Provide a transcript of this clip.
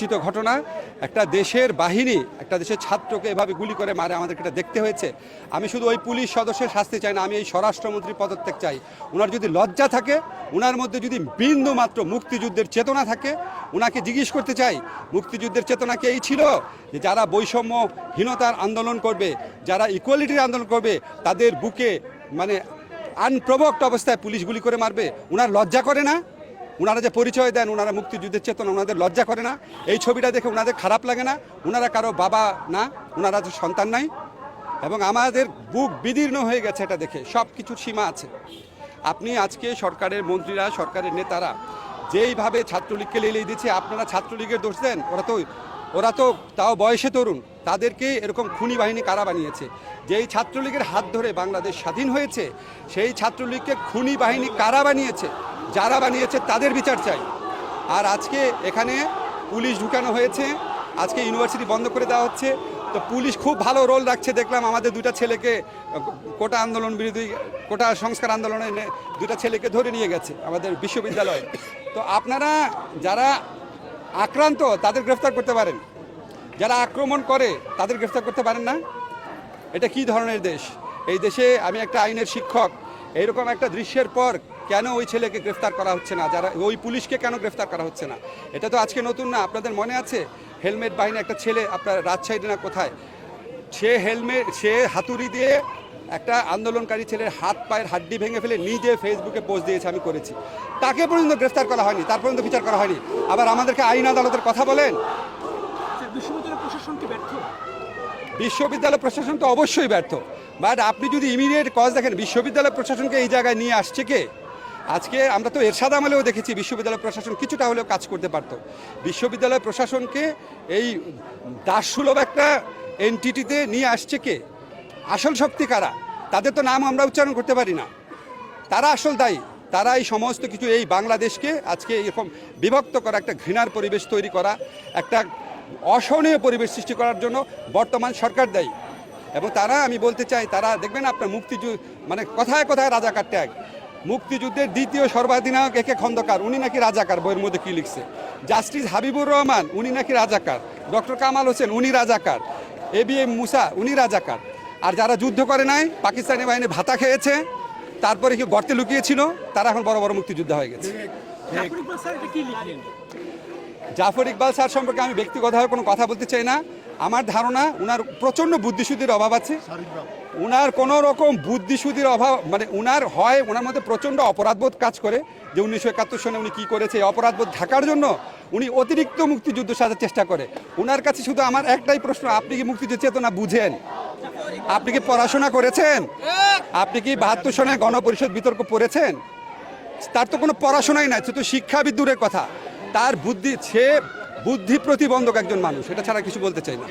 চিত ঘটনা। একটা দেশের বাহিনী, একটা দেশের ছাত্রকে এভাবে গুলি করে মারে, আমাদেরকে এটা দেখতে হয়েছে। আমি শুধু ওই পুলিশ সদস্যের শাস্তি চাই না, আমি এই স্বরাষ্ট্রমন্ত্রী পদত্যাগ চাই। ওনার যদি লজ্জা থাকে ওনার মধ্যে যদি বিন্দু মাত্র মুক্তিযুদ্ধের চেতনা থাকে ওনাকে জিজ্ঞেস করতে চাই, মুক্তিযুদ্ধের চেতনা কি এই ছিল? যে যারা বৈষম্যহীনতার আন্দোলন করবে, যারা ইকুয়ালিটির আন্দোলন করবে, তাদের বুকে মানে আনপ্রভক্ট অবস্থায় পুলিশ গুলি করে মারবে ওনার লজ্জা করে না? ওনারা যে পরিচয় দেন ওনারা মুক্তিযুদ্ধের চেতনা ওনাদের লজ্জা করে না। এই ছবিটা দেখে ওনাদের খারাপ লাগে না। ওনারা কারও বাবা না ওনারা তো সন্তান নাই। এবং আমাদের বুক বিদীর্ণ হয়ে গেছে এটা দেখে সব কিছুর সীমা আছে। আপনি আজকে সরকারের মন্ত্রীরা, সরকারের নেতারা যেইভাবে ছাত্রলীগকে লেলিয়ে দিচ্ছে, আপনারা ছাত্রলীগের দোষ দেন? ওরা তো ওরা তো তাও বয়সে তরুণ। তাদেরকে এরকম খুনি বাহিনী কারা বানিয়েছে? যেই ছাত্রলীগের হাত ধরে বাংলাদেশ স্বাধীন হয়েছে, সেই ছাত্রলীগকে খুনি বাহিনী কারা বানিয়েছে? যারা বানিয়েছে তাদের বিচার চাই। আর আজকে এখানে পুলিশ ঢুকানো হয়েছে, আজকে ইউনিভার্সিটি বন্ধ করে দেওয়া হচ্ছে। তো পুলিশ খুব ভালো রোল রাখছে, দেখলাম আমাদের দুটা ছেলেকে, কোটা আন্দোলন বিরোধী, কোটা সংস্কার আন্দোলনে এনে দুটা ছেলেকে ধরে নিয়ে গেছে আমাদের বিশ্ববিদ্যালয়ে। তো আপনারা যারা আক্রান্ত, তাদের গ্রেফতার করতে পারেন। যারা আক্রমণ করে, তাদের গ্রেফতার করতে পারেন না। এটা কি ধরনের দেশ? এই দেশে আমি একটা আইনের শিক্ষক, এইরকম একটা দৃশ্যের পর কেন ওই ছেলেকে গ্রেফতার করা হচ্ছে না? যারা ওই পুলিশকে কেন গ্রেফতার করা হচ্ছে না? এটা তো আজকে নতুন না আপনাদের মনে আছে? হেলমেট বাহিনী একটা ছেলে আপনার রাজশাহী না কোথায়? সে হেলমেট সে হাতুড়ি দিয়ে একটা আন্দোলনকারী ছেলের হাত পায়ের হাড্ডি ভেঙে ফেলে নিজে ফেসবুকে পোস্ট দিয়েছে আমি করেছি। তাকে পর্যন্ত গ্রেফতার করা হয়নি তার পর্যন্ত বিচার করা হয়নি। আবার আমাদেরকে আইন আদালতের কথা বলেন? বিশ্ববিদ্যালয় প্রশাসন তো অবশ্যই ব্যর্থ। বাট আপনি যদি ইমিডিয়েট কজ দেখেন বিশ্ববিদ্যালয় প্রশাসনকে এই জায়গায় নিয়ে আসছে কে? আজকে আমরা তো এরশাদ আমলেও দেখেছি বিশ্ববিদ্যালয় প্রশাসন কিছুটা হলেও কাজ করতে পারতো। বিশ্ববিদ্যালয় প্রশাসনকে এই দাসসুলভ একটা এনটিটিতে নিয়ে আসছে কে? আসল শক্তি কারা? তাদের তো নাম আমরা উচ্চারণ করতে পারি না। তারা আসল দায়ী। তারা এই সমস্ত কিছু এই বাংলাদেশকে আজকে এরকম বিভক্ত করা, একটা ঘৃণার পরিবেশ তৈরি করা, একটা অসহনীয় পরিবেশ সৃষ্টি করার জন্য বর্তমান সরকার দায়ী। এবং তারা, আমি বলতে চাই, তারা, দেখবেন আপনার মুক্তিযুদ্ধ মানে কথায় কথায় রাজাকার ট্যাগ মুক্তিযুদ্ধের দ্বিতীয় সর্বাধিনায়ক একে খন্দকার উনি নাকি রাজাকার বইয়ের মধ্যে কি লিখছে? জাস্টিস হাবিবুর রহমান উনি নাকি রাজাকার। ডক্টর কামাল হোসেন উনি রাজাকার। এ বি এম মুসা উনি রাজাকার। আর যারা যুদ্ধ করে নাই পাকিস্তানি বাহিনী ভাতা খেয়েছে তারপরে কি গর্তে লুকিয়েছিল তারা এখন বড় বড় মুক্তিযোদ্ধা হয়ে গেছে। জাফর ইকবাল স্যার সম্পর্কে আমি ব্যক্তিগতভাবে কোনো কথা বলতে চাই না। আমার ধারণা উনার প্রচণ্ড বুদ্ধিশুদ্ধির অভাব আছে। উনার কোনো রকম বুদ্ধিশুদ্ধির অভাব মানে উনার হয় ওনার মধ্যে প্রচণ্ড অপরাধবোধ কাজ করে যে উনিশশো একাত্তর সনে উনি কী করেছে অপরাধবোধ ঢাকার জন্য উনি অতিরিক্ত মুক্তিযুদ্ধ সাজার চেষ্টা করে। উনার কাছে শুধু আমার একটাই প্রশ্ন, আপনি কি মুক্তিযুদ্ধ চেতনা বুঝেন? আপনি কি পড়াশোনা করেছেন? আপনি কি বাহাত্তর সনে গণপরিষদ বিতর্ক পড়েছেন? তার তো কোনো পড়াশোনাই নাই তো শিক্ষাবিদ দূরের কথা। তার বুদ্ধি, সে বুদ্ধি প্রতিবন্ধক একজন মানুষ এটা ছাড়া কিছু বলতে চাই না।